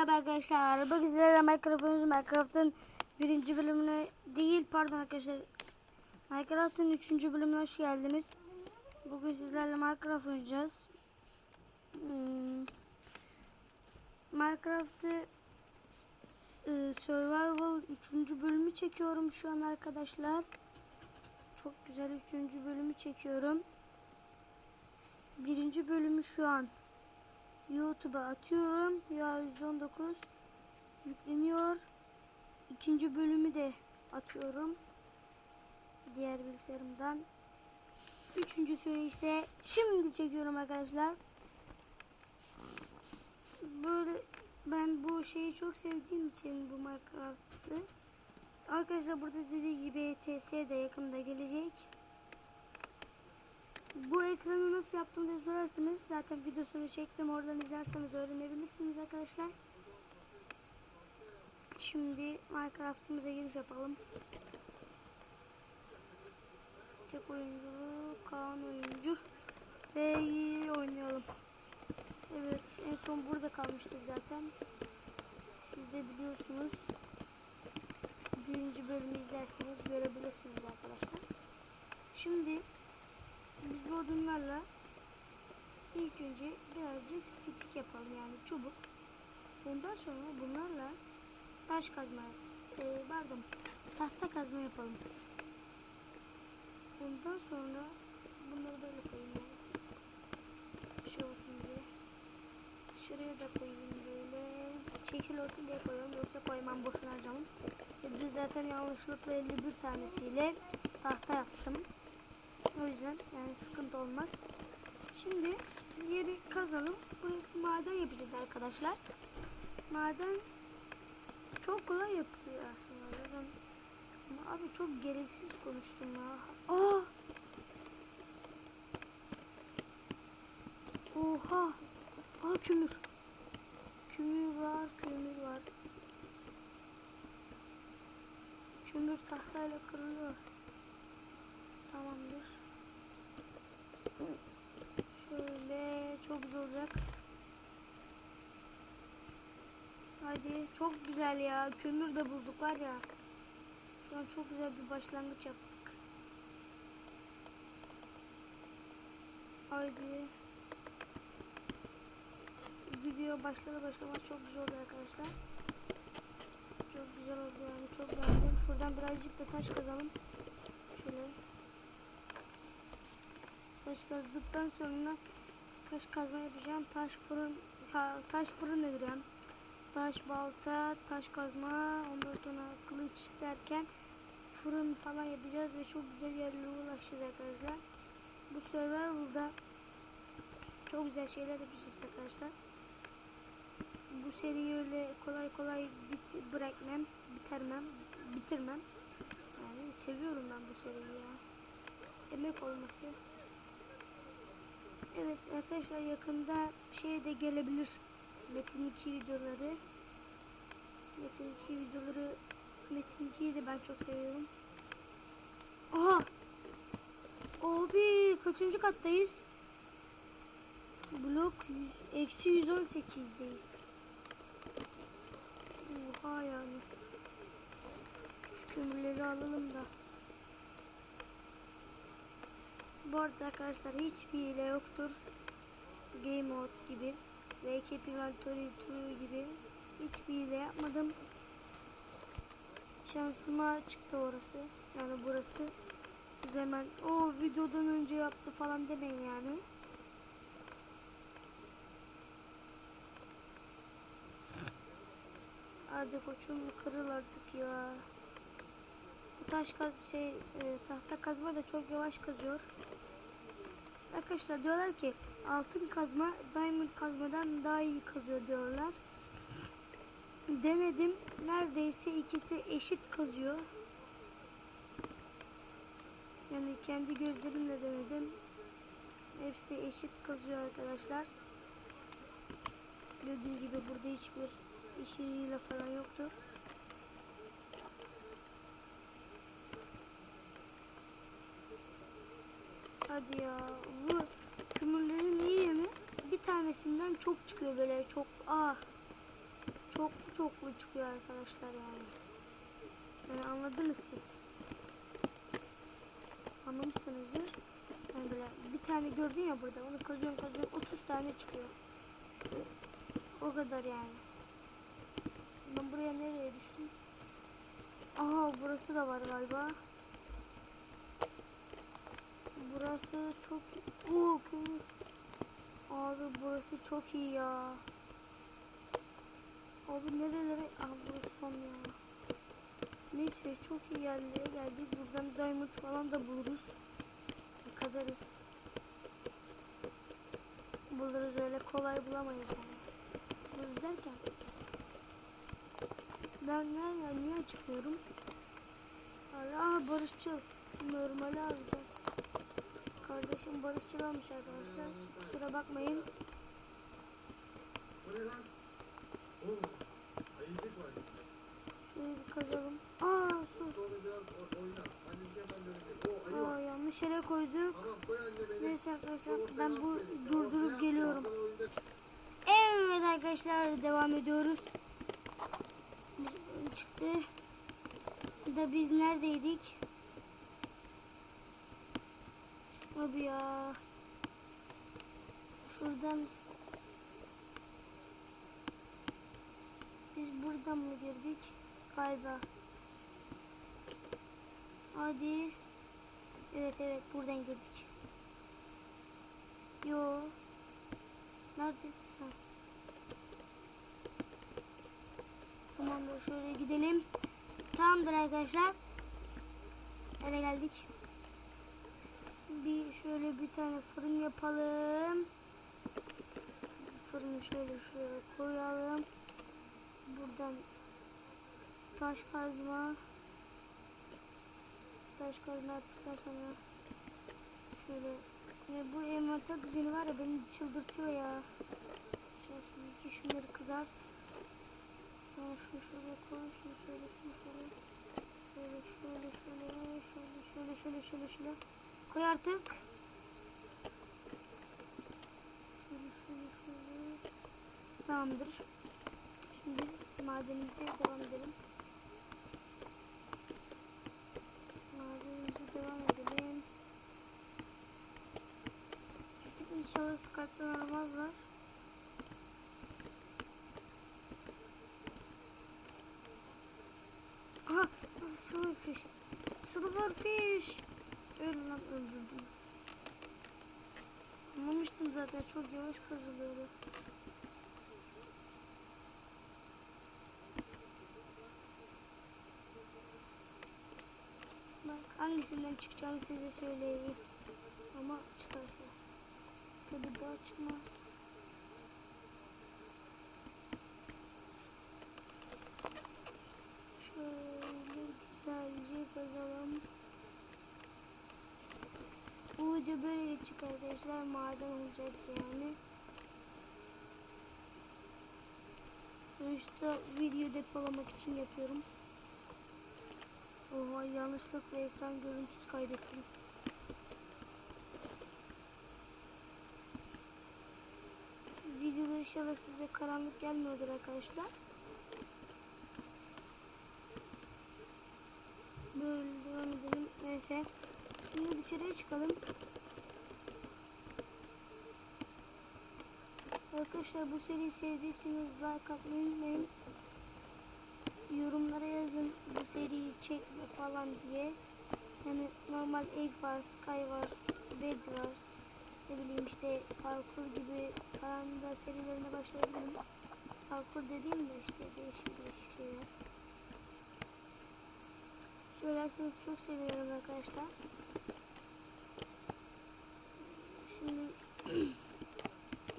merhaba arkadaşlar. Bugün sizlerle Minecraft oynuyoruz. Minecraft'ın birinci bölümüne değil pardon arkadaşlar. Minecraft'ın üçüncü bölümüne hoş geldiniz. Bugün sizlerle Minecraft oynayacağız. Hmm. Minecraft'ı e, Survival üçüncü bölümü çekiyorum şu an arkadaşlar. Çok güzel üçüncü bölümü çekiyorum. Birinci bölümü şu an YouTube'a atıyorum. Ya 119 yükleniyor. İkinci bölümü de atıyorum. Diğer bilgisayarımdan. Üçüncüsünü ise şimdi çekiyorum arkadaşlar. Böyle ben bu şeyi çok sevdiğim için bu Minecraft'ı. Arkadaşlar burada dediği gibi ETS de yakında gelecek. Bu ekranı nasıl yaptım diye sorarsanız zaten videosunu çektim. Oradan izlerseniz öğrenebilirsiniz arkadaşlar. Şimdi Minecraft'ımıza giriş yapalım. Tek oyuncu, Kaan oyuncu ve oynayalım. Evet en son burada kalmıştık zaten. Siz de biliyorsunuz. Birinci bölümü izlerseniz görebilirsiniz arkadaşlar. Şimdi biz bu odunlarla ilk önce birazcık stick yapalım yani çubuk. Ondan sonra bunlarla taş kazma, e, pardon tahta kazma yapalım. Ondan sonra bunları böyle koyayım yani. Bir şey olsun diye. Şuraya da koyayım böyle. Şekil olsun diye koyuyorum yoksa koymam boşuna harcamam. E, biz zaten yanlışlıkla 51 tanesiyle tahta yaptım. O yüzden yani sıkıntı olmaz. Şimdi yeri kazalım. Bu maden yapacağız arkadaşlar. Maden çok kolay yapılıyor aslında. Ben, ama abi çok gereksiz konuştum ya. Aa! Oha! Aa kömür. Kömür var, kömür var. Kömür tahtayla kırılıyor. Tamamdır. Şöyle çok güzel olacak. Hadi çok güzel ya. Kömür de bulduk var ya. Şu an çok güzel bir başlangıç yaptık. Haydi. Video başladı başlamaz çok güzel oldu arkadaşlar. Çok güzel oldu yani çok beğendim. Şuradan birazcık da taş kazalım. Şöyle. Taş kazdıktan sonra taş kazma yapacağım. Taş fırın taş fırın yani? Taş balta, taş kazma, ondan sonra kılıç derken fırın falan yapacağız ve çok güzel yerlere ulaşacağız arkadaşlar. Bu survival'da çok güzel şeyler yapacağız arkadaşlar. Bu seriyi öyle kolay kolay bit bırakmam, bitirmem, bitirmem. Yani seviyorum ben bu seriyi ya. Emek olması. Evet arkadaşlar yakında şey de gelebilir. Metin 2 videoları. Metin 2 videoları Metin 2'yi de ben çok seviyorum. Aha! Abi kaçıncı kattayız? Blok 100, eksi 118'deyiz. Oha yani. Şu kömürleri alalım da. Bu arada arkadaşlar hiçbir hile yoktur. Game mode gibi ve Keep Inventory 2 gibi hiçbir hile yapmadım. Şansıma çıktı orası. Yani burası. Siz hemen o videodan önce yaptı falan demeyin yani. Hadi koçum kırıl artık ya. Bu taş kaz şey e, tahta kazma da çok yavaş kazıyor. Arkadaşlar diyorlar ki altın kazma diamond kazmadan daha iyi kazıyor diyorlar. Denedim. Neredeyse ikisi eşit kazıyor. Yani kendi gözlerimle denedim. Hepsi eşit kazıyor arkadaşlar. Gördüğünüz gibi burada hiçbir işiyle falan yoktur. Hadi ya. Bu kömürlerin iyi yanı bir tanesinden çok çıkıyor böyle çok. Aa. Çoklu çoklu çıkıyor arkadaşlar yani. Yani anladınız siz. Anlamışsınızdır. Yani böyle bir tane gördün ya burada onu kazıyorsun kazıyorsun 30 tane çıkıyor. O kadar yani. Ben buraya nereye düştüm? Aha burası da var galiba. Burası çok kömür. Abi burası çok iyi ya. Abi nerelere? Aha burası son ya. Neyse çok iyi yerlere geldik. Buradan diamond falan da buluruz. Kazarız. Buluruz öyle kolay bulamayız yani. Buluruz derken. Ben nereden niye çıkıyorum? Aa barışçıl. Normali alacağız. Kardeşim barışçıl almış arkadaşlar. Kusura bakmayın. Şöyle bir kazalım. Aa su. Aa yanlış yere koyduk. Neyse arkadaşlar ben bu durdurup geliyorum. Evet arkadaşlar devam ediyoruz. Çıktı. Da biz neredeydik? Abi ya. Şuradan biz buradan mı girdik? Galiba. Hadi. Evet evet buradan girdik. Yo. Neredesin? Ha. Tamamdır şöyle gidelim. Tamamdır arkadaşlar. Eve geldik. Bir şöyle bir tane fırın yapalım. Fırını şöyle şöyle koyalım. Buradan taş kazma. Taş kazma yaptıktan sonra şöyle ya bu envanter düzeni var ya beni çıldırtıyor ya. Şöyle iki şunları kızart. Sonra şunu şöyle koy, şunu şöyle, şunu şöyle. Şöyle, şöyle, şöyle, şöyle, şöyle, şöyle, şöyle, şöyle. Koy artık. Şöyle, şöyle, şöyle. Tamamdır. Şimdi madenimize devam edelim. Madenimize devam edelim. İnşallah Skype'dan aramazlar. Aha! Silverfish. Silverfish! Öl lan öldürdüm. Anlamıştım zaten çok yavaş kazılıyordu. Bak hangisinden çıkacağını size söyleyeyim. Ama çıkarsa. Tabii daha çıkmaz. Şöyle güzelce kazalım. Bu video böyle çık arkadaşlar. Maden olacak yani. Sonuçta video depolamak için yapıyorum. Oha yanlışlıkla ekran görüntüsü kaydettim. Videoda inşallah size karanlık gelmiyordur arkadaşlar. Böyle devam edelim. Neyse. Şimdi dışarıya çıkalım. Arkadaşlar bu seriyi sevdiyseniz like atmayı. Yorumlara yazın bu seriyi çekme falan diye. Yani normal Egg Wars, Sky Wars, Bed Wars, ne bileyim işte parkur gibi falan da serilerine başlayabilirim. Parkur dediğim de işte değişik değişik şeyler. Söylerseniz çok seviyorum arkadaşlar. Şimdi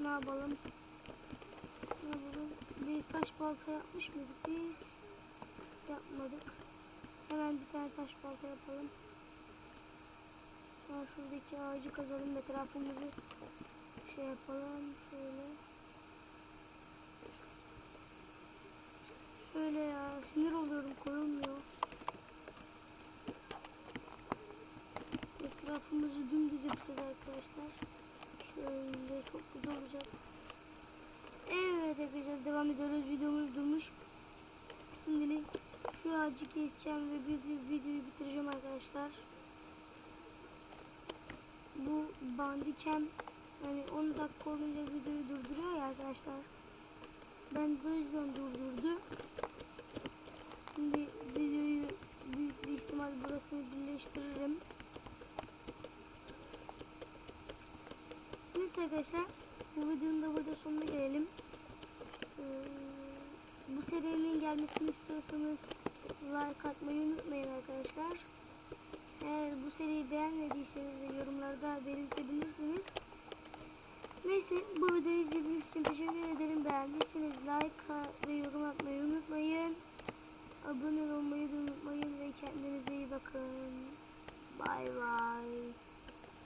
ne yapalım? Ne yapalım? Bir taş balta yapmış mıydık biz? Yapmadık. Hemen bir tane taş balta yapalım. Sonra şuradaki ağacı kazalım. Etrafımızı şey yapalım. Şöyle. Şöyle ya. Sinir oluyorum. Koyulmuyor. Etrafımızı dümdüz yapacağız arkadaşlar. Şöyle çok güzel olacak. Evet arkadaşlar devam ediyoruz. Videomuz durmuş. Şimdilik şu ağacı keseceğim ve videoyu bitireceğim arkadaşlar. Bu bandikem yani 10 dakika olunca videoyu durduruyor ya arkadaşlar. Ben bu yüzden durdurdu. Şimdi videoyu büyük bir ihtimal burasını birleştiririm. Neyse arkadaşlar bu videonun da burada sonuna gelelim. Ee, bu serinin gelmesini istiyorsanız like atmayı unutmayın arkadaşlar. Eğer bu seriyi beğenmediyseniz de yorumlarda belirtebilirsiniz. Neyse bu videoyu izlediğiniz için teşekkür ederim. Beğendiyseniz like ve yorum atmayı unutmayın. Abone olmayı unutmayın ve kendinize iyi bakın. Bay bay.